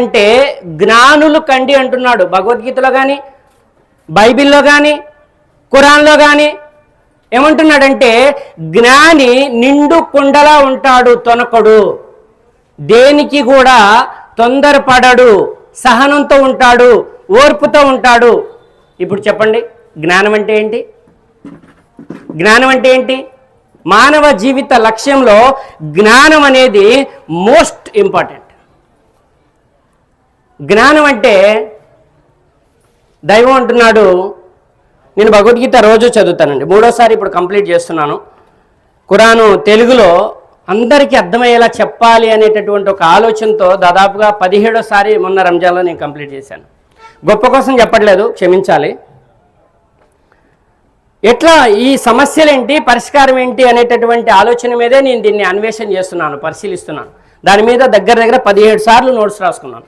అంటే జ్ఞానులు కండి అంటున్నాడు. భగవద్గీతలో కానీ బైబిల్లో కానీ ఖురాన్లో కానీ ఏమంటున్నాడంటే జ్ఞాని నిండు కుండలా ఉంటాడు తొనకడు. దేనికి కూడా తొందరపడడు సహనంతో ఉంటాడు ఓర్పుతో ఉంటాడు. ఇప్పుడు చెప్పండి జ్ఞానం అంటే ఏంటి? జ్ఞానం అంటే ఏంటి? మానవ జీవిత లక్ష్యంలో జ్ఞానం అనేది మోస్ట్ ఇంపార్టెంట్. జ్ఞానం అంటే దైవం అంటున్నాడు నేను భగవద్గీత రోజు చదువుతానండి. మూడోసారి ఇప్పుడు కంప్లీట్ చేస్తున్నాను. కురాను తెలుగులో అందరికీ అర్థమయ్యేలా చెప్పాలి అనేటటువంటి ఒక ఆలోచనతో దాదాపుగా పదిహేడోసారి మొన్న రంజాన్లో నేను కంప్లీట్ చేశాను. గొప్ప కోసం చెప్పట్లేదు క్షమించాలి. ఎట్లా ఈ సమస్యలు ఏంటి పరిష్కారం ఏంటి అనేటటువంటి ఆలోచన మీదే నేను దీన్ని అన్వేషణ చేస్తున్నాను పరిశీలిస్తున్నాను. దాని మీద దగ్గర దగ్గర పదిహేడు సార్లు నోట్స్ రాసుకున్నాను.